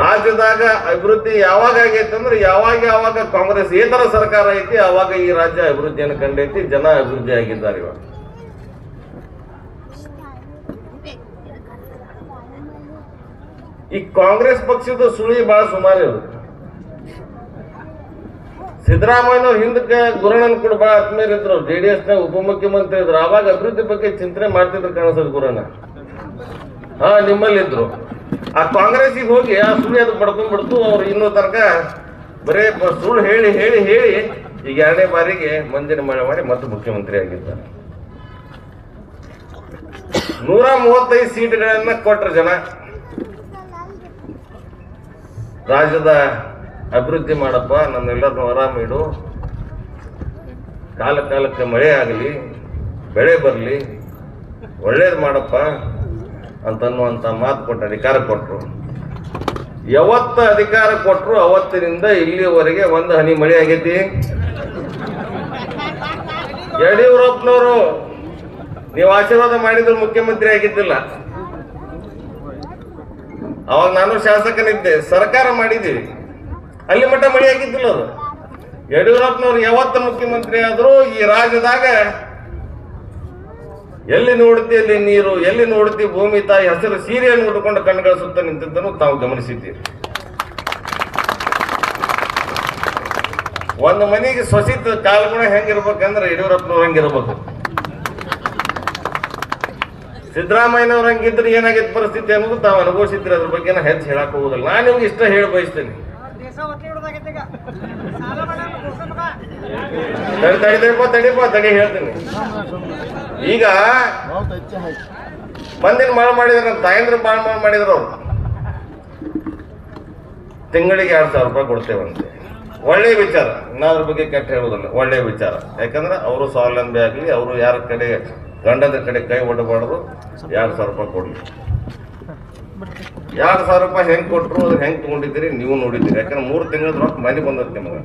ರಾಜ್ಯದಾಗ ಅಭಿವೃದ್ಧಿ ಯಾವಾಗ ಆಗೈತೆ ಅಂದ್ರೆ ಯಾವಾಗ ಯಾವಾಗ ಕಾಂಗ್ರೆಸ್ ಏತರ ಸರ್ಕಾರ ಐತಿ, ಅವಾಗ ಈ ರಾಜ್ಯ ಅಭಿವೃದ್ಧಿಯನ್ನು ಕಂಡೈತಿ, ಜನ ಅಭಿವೃದ್ಧಿ ಆಗಿದ್ದಾರೆ ಇವಾಗ. ಈ ಕಾಂಗ್ರೆಸ್ ಪಕ್ಷದ ಸುಳಿ ಬಹಳ ಸುಮಾರು ಇವರು. ಸಿದ್ದರಾಮಯ್ಯ ಹಿಂದಕ್ಕೆ ಗುರಣನ್ ಕೂಡ ಬಹಳ ಆತ್ಮೀಯರು ಇದ್ರು. ಜೆ ಡಿ ಎಸ್ನ ಉಪಮುಖ್ಯಮಂತ್ರಿ ಇದ್ರು. ಅವಾಗ ಅಭಿವೃದ್ಧಿ ಬಗ್ಗೆ ಚಿಂತನೆ ಮಾಡ್ತಿದ್ರು ಕಾಣಿಸೋದು ಗುರಣ್ಣ ಹಾ ನಿಮ್ಮಲ್ಲಿ ಇದ್ರು ಆ ಕಾಂಗ್ರೆಸ್ಸಿಗೆ ಹೋಗಿ ಆ ಸುಳ್ಳು ಅದು ಬಡ್ಕೊಂಡ್ ಬಿಡ್ತು? ಅವ್ರು ಇನ್ನೂ ತನಕ ಬರೇ ಸುಳ್ಳು ಹೇಳಿ ಹೇಳಿ ಹೇಳಿ ಈಗ ಎರಡನೇ ಬಾರಿಗೆ ಮಂದಿನ ಮಳೆ ಮಾಡಿ ಮತ್ತೆ ಮುಖ್ಯಮಂತ್ರಿ ಆಗಿದ್ದಾರೆ. ನೂರ ಮೂವತ್ತೈದು ಸೀಟ್ಗಳನ್ನ ಕೊಟ್ರ ಜನ. ರಾಜ್ಯದ ಅಭಿವೃದ್ಧಿ ಮಾಡಪ್ಪ ನನ್ನೆಲ್ಲರನ್ನು ಆರಾಮ ಇಡು. ಕಾಲ ಕಾಲಕ್ಕೆ ಮಳೆ ಆಗಲಿ, ಬೆಳೆ ಬರಲಿ, ಒಳ್ಳೇದು ಮಾಡಪ್ಪ. ಅಂತನ್ನುವಂಥ ಮಾತು ಕೊಟ್ಟು ಅಧಿಕಾರ ಕೊಟ್ಟರು ಯಾವತ್ತ ಅಧಿಕಾರ ಕೊಟ್ಟರು ಅವತ್ತಿನಿಂದ ಇಲ್ಲಿಯವರೆಗೆ ಒಂದು ಹನಿ ಮಳೆ ಆಗೈತಿ? ಯಡಿಯೂರಪ್ಪನವರು ನೀವು ಆಶೀರ್ವಾದ ಮಾಡಿದ್ರು ಮುಖ್ಯಮಂತ್ರಿ ಆಗಿದ್ದಿಲ್ಲ. ಅವಾಗ ನಾನು ಶಾಸಕನಿದ್ದೆ, ಸರ್ಕಾರ ಮಾಡಿದ್ದೀವಿ. ಅಲ್ಲಿ ಮಟ್ಟ ಮಳೆ ಆಗಿದ್ದಿಲ್ಲ ಅದು. ಯಡಿಯೂರಪ್ಪನವ್ರು ಯಾವತ್ತು ಮುಖ್ಯಮಂತ್ರಿ ಆದರೂ ಈ ರಾಜ್ಯದಾಗ ಎಲ್ಲಿ ನೋಡ್ತಿ ಅಲ್ಲಿ ನೀರು, ಎಲ್ಲಿ ನೋಡ್ತಿ ಭೂಮಿ ತಾಯಿ ಹಸಿರು ಸೀರೆಯನ್ನು ಉಟ್ಕೊಂಡು ಕಣ್ಗಳ ಸುತ್ತ ನಿಂತಿದ್ದನ್ನು ತಾವು ಗಮನಿಸಿದ್ದೀರಿ. ಒಂದು ಮನೆಗೆ ಸ್ವಸಿತ ಕಾಲ್ಗುಣ ಹೆಂಗಿರ್ಬೇಕಂದ್ರೆ ಯಡಿಯೂರಪ್ಪನವ್ರು ಹಂಗಿರ್ಬೇಕು. ಸಿದ್ದರಾಮಯ್ಯನವ್ರ ಹಂಗಿದ್ರೆ ಏನಾಗಿತ್ತು ಪರಿಸ್ಥಿತಿ ಅನ್ನೋದು ತಾವು ಅನುಭವಿಸಿದ್ರಿ ಅದ್ರ ಬಗ್ಗೆ ನಾ ಹೆಚ್ಚು ಹೇಳಕ್ ಹೋಗುದಿಲ್ಲ. ನಾನು ನಿಮ್ಗೆ ಇಷ್ಟ ಹೇಳಿ ಬಯಸ್ತೇನೆ. ಮಗ ತಡಿ ತಡಿಪ ತಡಿಪ್ಪ ತಡಿ ಹೇಳ್ತೀನಿ. ಈಗ ಮಂದಿನ ಮಾಳು ಮಾಡಿದ್ರ, ನಮ್ಮ ತಾಯಂದ್ರ ಬಾಳ್ ಮಾಡಿದ್ರು ಅವ್ರು. ತಿಂಗಳಿಗೆ ಎರಡು ಸಾವಿರ ರೂಪಾಯಿ ಕೊಡ್ತೇವಂತೆ. ಒಳ್ಳೆಯ ವಿಚಾರ. ಇನ್ನಾದ್ರ ಬಗ್ಗೆ ಕೆಟ್ಟ ಹೇಳೋದಿಲ್ಲ ಒಳ್ಳೆಯ ವಿಚಾರ. ಯಾಕಂದ್ರೆ ಅವರು ಸ್ವಾವಲಂಬಿ ಆಗಲಿ, ಅವರು ಯಾರ ಕಡೆ ಗಂಡದ ಕಡೆ ಕೈ ಒಡ್ಡಬಾರ್ದು ಎರಡು ಸಾವಿರ ರೂಪಾಯಿ ಕೊಡ್ಲಿ. ಎರಡು ಸಾವಿರ ರೂಪಾಯಿ ಹೆಂಗೆ ಕೊಟ್ಟರು ಹೆಂಗ್ ತಗೊಂಡಿದ್ದೀರಿ, ನೀವು ನೋಡಿದ್ದೀರಿ. ಯಾಕಂದ್ರೆ ಮೂರು ತಿಂಗಳ ರೊಕ್ಕ ಮನೆ ಬಂದದ್ದು ನಿಮಗೆ.